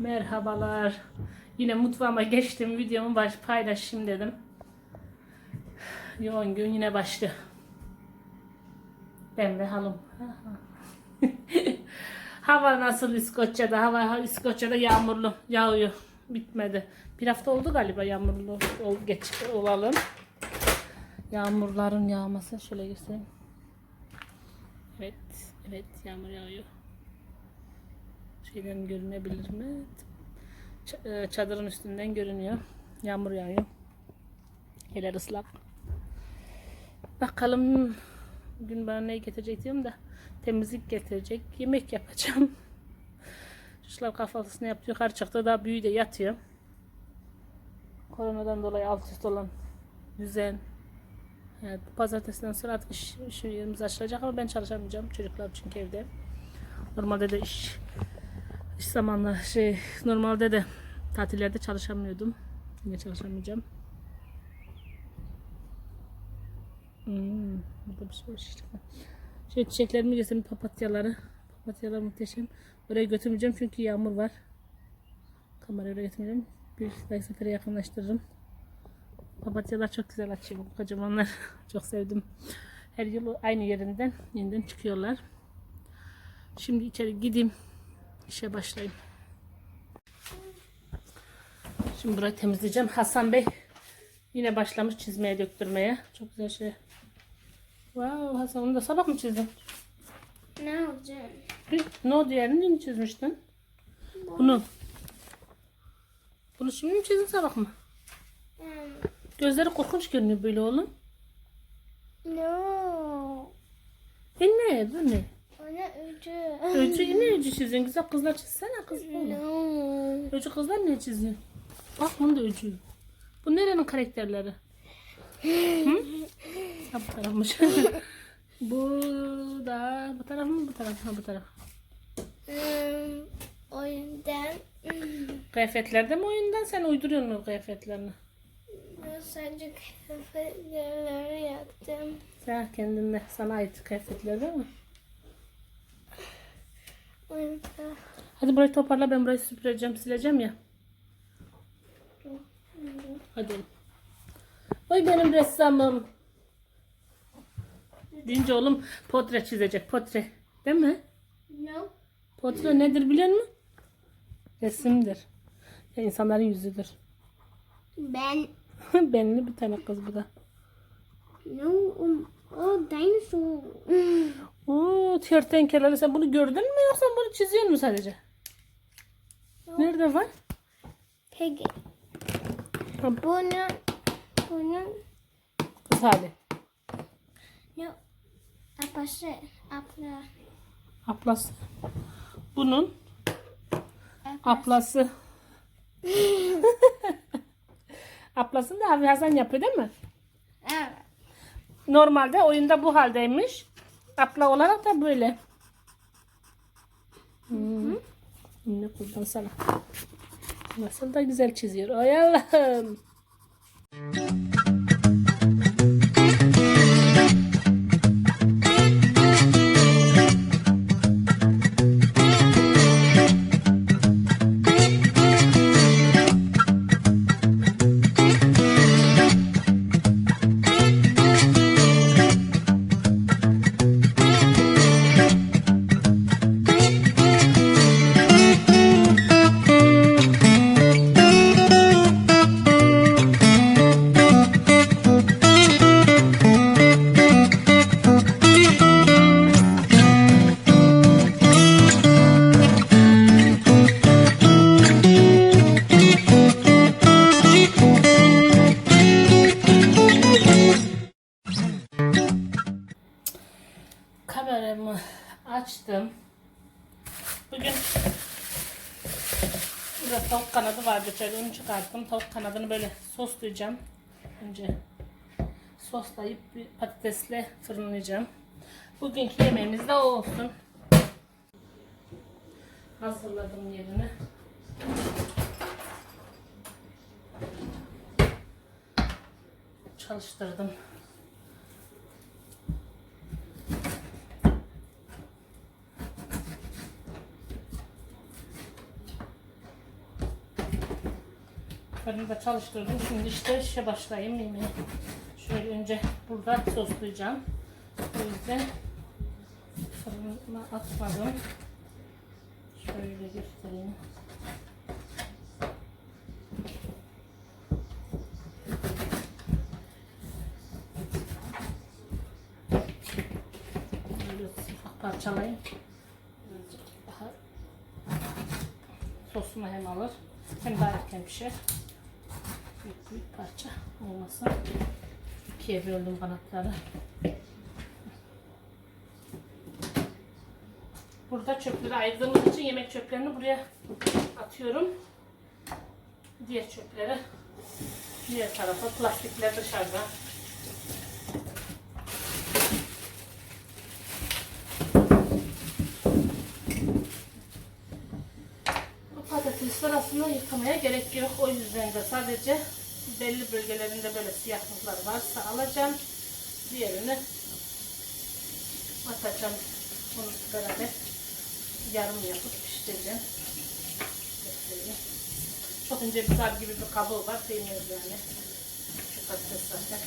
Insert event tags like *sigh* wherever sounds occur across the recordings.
Merhabalar. Yine mutfağıma geçtim. Videomu baş paylaşayım dedim. Yoğun gün yine başlıyor. Ben ve halım. *laughs* Hava nasıl İskoçya'da? Hava İskoçya'da yağmurlu. Yağıyor. Bitmedi. Bir hafta oldu galiba yağmurlu ol, geç olalım. Yağmurların yağması. Şöyle göstereyim. Evet. Evet yağmur yağıyor. Şeyden görünebilir mi? E, Çadırın üstünden görünüyor. Yağmur yağıyor. Yerler ıslak. Bakalım bugün bana ne getirecek diyorum da temizlik getirecek. Yemek yapacağım. *laughs* Çocuklar kahvaltısını yaptı. Yukarı çıktı. Daha büyüğü de yatıyor. Koronadan dolayı alt üst olan düzen. Evet, pazartesiden sonra artık iş, iş yerimiz açılacak ama ben çalışamayacağım. Çocuklar çünkü evde. Normalde de iş iş zamanla şey normalde de tatillerde çalışamıyordum. Yine çalışamayacağım. Hmm, burada bir şey var işte. Şey çiçeklerimi getirdim papatyaları. Papatyalar muhteşem. Oraya götürmeyeceğim çünkü yağmur var. Kamerayı oraya götürmeyeceğim. Bir dahaki sefere yakınlaştırırım. Papatyalar çok güzel açıyor. Bu kocamanlar. *laughs* çok sevdim. Her yıl aynı yerinden yeniden çıkıyorlar. Şimdi içeri gideyim. İşe başlayayım. Şimdi burayı temizleyeceğim. Hasan Bey yine başlamış çizmeye döktürmeye. Çok güzel şey. Wow Hasan onu da sabah mı çizdin? Ne? Hı, Ne oldu yerini mi çizmiştin? Bunu. Bunu şimdi mi çizdin sabah mı? Hmm, Gözleri korkunç görünüyor böyle oğlum. no. E ne bu ne? Ona ucu. Öcü ne öcü *laughs* çizdin? Güzel kızlar çizsene kız. No. Öcü kızlar ne çiziyor? Bak bunu da öcü. Bu nerenin karakterleri? Hı? Ha bu tarafmış. *laughs* bu da bu taraf mı bu taraf mı bu taraf? Hmm, o yüzden hmm, Kıyafetlerde mi oyundan sen uyduruyorsun o kıyafetlerini? ben sadece kıyafetleri yaptım. Sen kendine sana ait kıyafetler değil mi? Hadi burayı toparla ben burayı süpüreceğim sileceğim ya. Hadi. Oy benim ressamım. Deyince oğlum portre çizecek portre. Değil mi? no. Portre nedir biliyor musun? Resimdir. Ya insanların yüzüdür. Ben *laughs* Benli bir tane kız bu da. no. O dinosaur. Oo, kertenkeleler sen bunu gördün mü yoksa bunu çiziyor musun sadece? Nerede var? Peki. Ha, Bunu bunun Kız hali. no. Apası apla. Aplası. Bunun aplası. Aplasını *laughs* da abi Hasan yapıyor değil mi? Evet. Normalde oyunda bu haldeymiş. Apla olarak da böyle. Hmm. Ne kurban sana. Nasıl da güzel çiziyor. Ay Allah'ım. Kanadı vardı içeride onu çıkarttım. Tavuk kanadını böyle soslayacağım. Önce soslayıp bir patatesle fırınlayacağım. Bugünkü yemeğimiz de o olsun. Hazırladım yerini. Çalıştırdım. Fırını da çalıştırdım. Şimdi işte işe başlayayım yemeğe. Şöyle önce burada soslayacağım. O yüzden fırına atmadım. Şöyle göstereyim. Daha sosunu hem alır hem daha erken pişer. Büyük parça olmasın. İkiye böldüm kanatları. Burada çöpleri ayırdığımız için yemek çöplerini buraya atıyorum. Diğer çöpleri diğer tarafa, plastikler dışarıda. Bu patatesler aslında yıkamaya gerek yok. O yüzden de sadece belli bölgelerinde böyle siyahlıklar varsa alacağım. Diğerini atacağım. Bunu beraber yarım yapıp pişireceğim. Göstereyim. Çok bir gibi bir kabuğu var. Değmez yani. Şu patates zaten.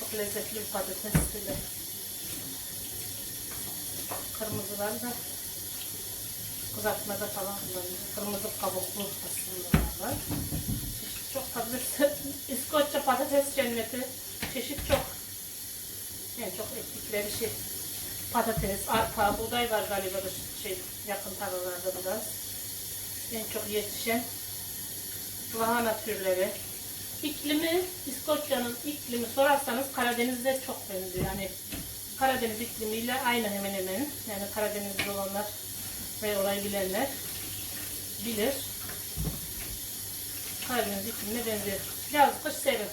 Çok lezzetli bir patates. Böyle kırmızılar da kızartmada falan kullanılıyor. Kırmızı kabuklu aslında var. Çeşit çok patates. *laughs* İskoçya patates cenneti. Çeşit çok. En çok ektikleri şey patates, arpa, buğday var galiba da şey yakın tarlalarda biraz. En çok yetişen lahana türleri. İklimi, İskoçya'nın iklimi sorarsanız Karadeniz'e çok benziyor. Yani Karadeniz iklimiyle aynı hemen hemen. Yani Karadeniz'de olanlar ve orayı bilenler bilir. Karadeniz iklimine benziyor. Yaz, kış serin.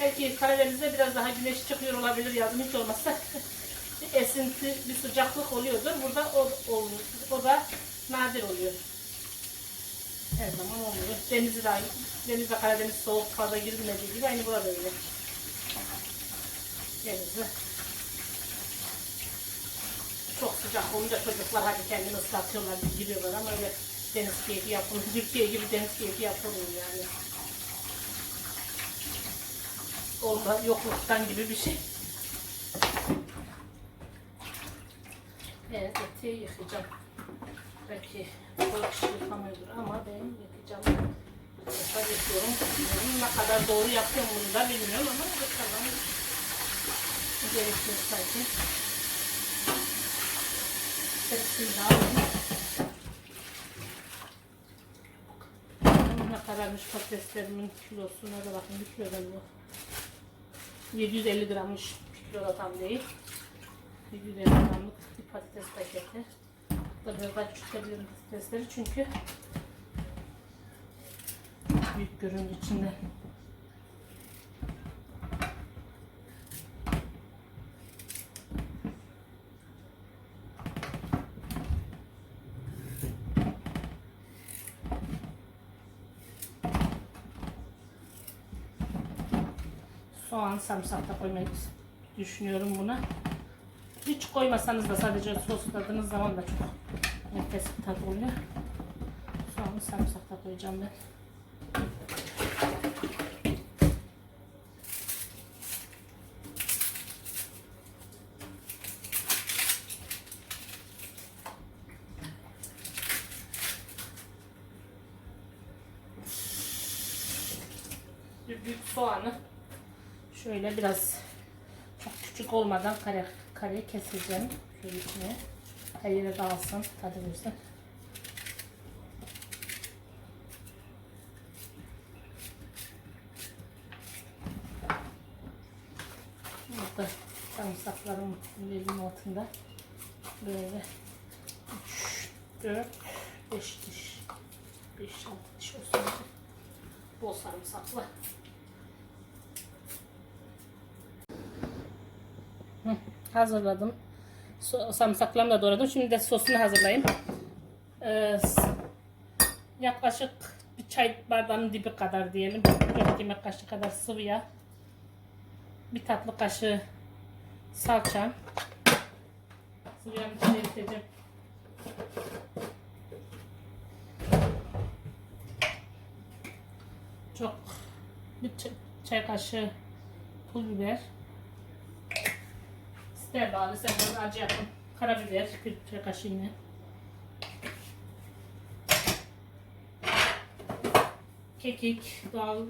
Belki Karadeniz'de biraz daha güneş çıkıyor olabilir yazın hiç olmazsa. bir *laughs* esinti, bir sıcaklık oluyordur. Burada o, o, o da nadir oluyor. Her zaman oluyor. Denizde de, Denizde Karadeniz soğuk fazla girilmediği gibi aynı burada öyle. Denizde çok sıcak olunca çocuklar hadi kendini ıslatıyorlar, giriyorlar ama öyle deniz keyfi yapılıyor. Türkiye gibi deniz keyfi yapılmıyor yani. Orada yokluktan gibi bir şey. Evet, eti yıkayacağım. Belki o kişi yıkamıyordur ama ben yıkayacağım. Tekrar yıkıyorum. Ne kadar doğru yapıyorum bunu da bilmiyorum ama bakalım. Gerekiyor sanki. Tepsiyi de alayım. Ne kadarmış patateslerimin kilosuna da bakın bir kilodan yok. 750 grammış kilo da tam değil. 750 gramlık bir patates paketi. Da biraz daha küçültebilirim patatesleri çünkü büyük göründü içinde. Soğan, sarımsak da koymayı düşünüyorum buna. Hiç koymasanız da sadece sosladığınız zaman da çok nefes bir tat oluyor. Soğanı, sarımsak da koyacağım ben. Büyük soğanı Şöyle biraz çok küçük olmadan kare kare keseceğim. Şöyle içine. Her yere dağılsın, tadı versin. Burada sarımsaklarım elin altında. Böyle 3, 4, 5 diş. 5, 6 diş olsun. Bol sarımsaklı. Hı, hazırladım. So sarımsaklarımı da doğradım. Şimdi de sosunu hazırlayayım. Ee, yaklaşık bir çay bardağının dibi kadar diyelim. 4 yemek kaşığı kadar sıvı yağ. Bir tatlı kaşığı salça. Sıvı yağın içine eriteceğim. Çok bir çay kaşığı pul biber. İster bağlı, ister acı yapın. Karabiber bir çay kaşığı. Kekik, doğal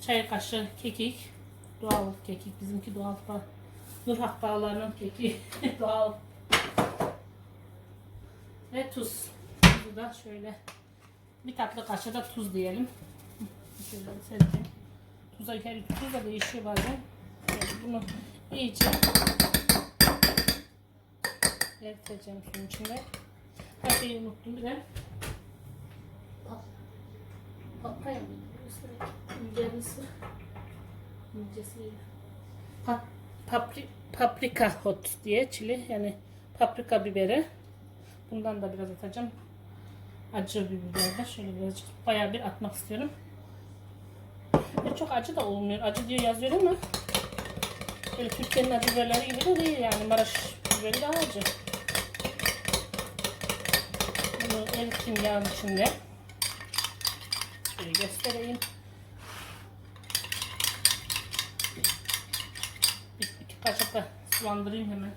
çay kaşığı kekik. Doğal kekik, bizimki doğal falan. Nurhak Dağları'nın keki *laughs* doğal. Ve tuz. Tuzu da şöyle bir tatlı kaşığı da tuz diyelim. Şöyle serpeyim. Tuza tuz da değişiyor bazen. Şöyle bunu iyice eriteceğim suyun içinde. Her şeyi unuttum bir de. Papaya mı? İncesi. İncesi. Pa papri paprika hot diye çili yani paprika biberi. Bundan da biraz atacağım. Acı bir biber de şöyle birazcık bayağı bir atmak istiyorum. Ve çok acı da olmuyor. Acı diye yazıyor ama böyle Türkiye'nin acı biberleri gibi de değil yani Maraş biberi daha acı. Erittim yağın içinde. Şöyle göstereyim. Bir iki kaşık da sulandırayım hemen.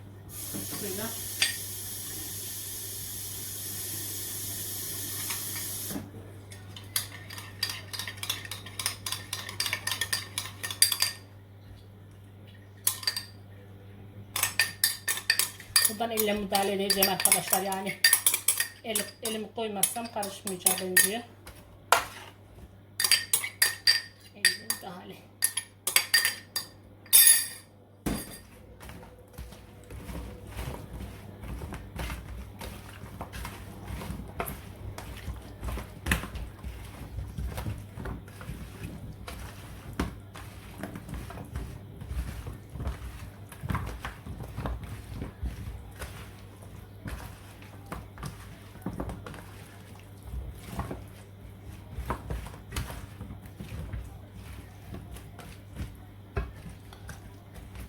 Suyla. Buradan elle müdahale edeceğim arkadaşlar yani. El, elimi koymazsam karışmayacak benziyor. Elle müdahale.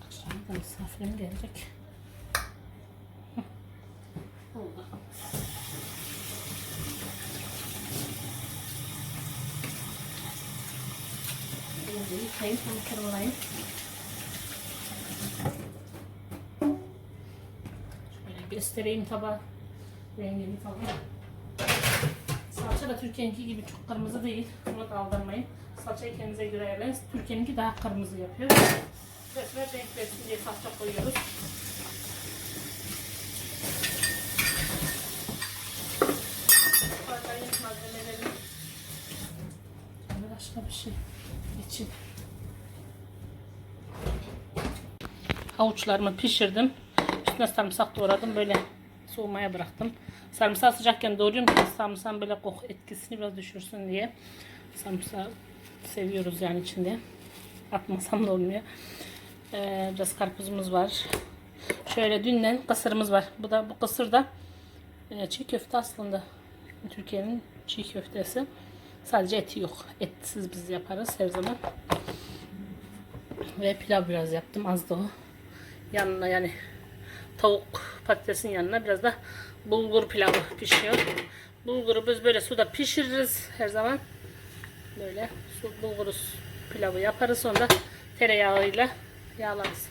Akşam da misafirim gelecek. Şimdi yıkayayım, tam kırılayım. Şöyle göstereyim tabağı. Rengini falan. Salça da Türkiye'ninki gibi çok kırmızı değil. Bunu da aldırmayın. Salçayı kendinize göre ayarlayın. Türkiye'ninki daha kırmızı yapıyor. Resmen renk versin diye salça koyuyoruz. Salçayın malzemelerini Böyle başka bir şey için. Havuçlarımı pişirdim. Üstüne sarımsak doğradım. Böyle soğumaya bıraktım. Sarımsağı sıcakken doğruyorum ki sarımsağın böyle koku etkisini biraz düşürsün diye. Sarımsağı seviyoruz yani içinde. Atmasam da olmuyor. Ee, biraz karpuzumuz var. Şöyle dünden kısırımız var. Bu da bu kısır da e, çiğ köfte aslında. Türkiye'nin çiğ köftesi. Sadece eti yok. Etsiz biz yaparız her zaman. Ve pilav biraz yaptım. Az da o. Yanına yani tavuk patatesin yanına biraz da bulgur pilavı pişiyor. Bulguru biz böyle suda pişiririz her zaman. Böyle su bulguru pilavı yaparız. Sonra tereyağıyla yağlarız.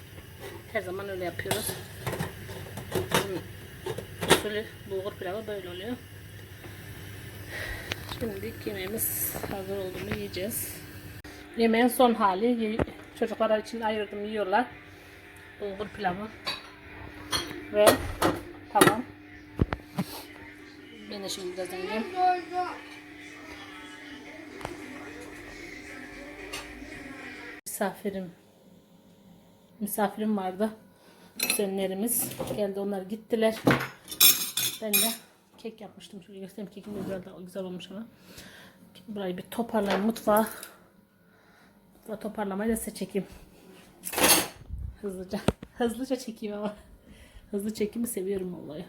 Her zaman öyle yapıyoruz. Bizim usulü bulgur pilavı böyle oluyor. Şimdi yemeğimiz hazır oldu yiyeceğiz. Yemeğin son hali. Çocuklar için ayırdım yiyorlar. Bulgur pilavı. Ve tamam. Ben de şimdi birazdan yiyeyim. Misafirim. Misafirim vardı. Kuzenlerimiz geldi onlar gittiler. Ben de kek yapmıştım. Şöyle göstereyim kekim de güzel, güzel olmuş ama. Burayı bir toparlayayım mutfağı. Mutfağı toparlamayı da size çekeyim. Hızlıca. Hızlıca çekeyim ama. Hızlı çekimi seviyorum vallahi.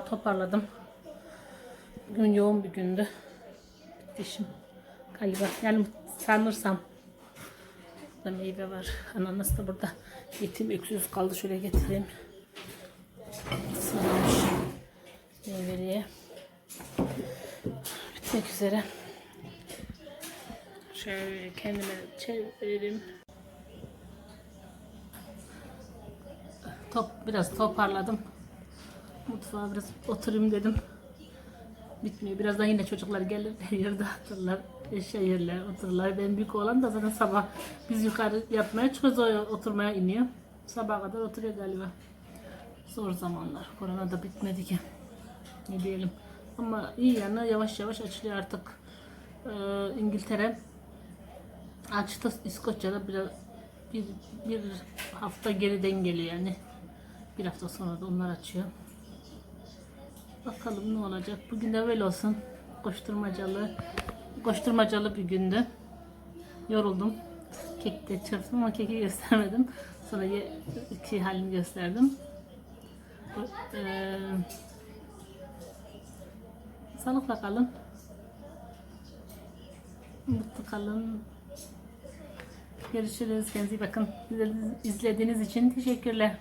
Mutfağı toparladım. Bugün yoğun bir gündü. Bitti işim galiba. Yani sanırsam. Burada meyve var. Ananas da burada. Yetim öksüz kaldı. Şöyle getireyim. Sarılmış meyveliğe. Bitmek üzere. Şöyle kendime çevireyim. Top, biraz toparladım. Mutfağa biraz oturayım dedim. Bitmiyor. Birazdan yine çocuklar gelir. Her yeri dağıtırlar. Eşya yerler, otururlar. Ben büyük olan da zaten sabah biz yukarı yatmaya çıkıyoruz. O oturmaya iniyor. Sabaha kadar oturuyor galiba. Zor zamanlar. Korona da bitmedi ki. Ne diyelim. Ama iyi yanı yavaş yavaş açılıyor artık. Ee, İngiltere açtı. İskoçya'da biraz bir, bir hafta geriden geliyor yani. Bir hafta sonra da onlar açıyor. Bakalım ne olacak. Bugün de böyle olsun. Koşturmacalı, koşturmacalı bir gündü. Yoruldum. Kek de çırptım ama keki göstermedim. Sonra ye, iki halini gösterdim. Eee, sağlıkla kalın. Mutlu kalın. Görüşürüz. Kendinize iyi bakın. İzlediğiniz için teşekkürler.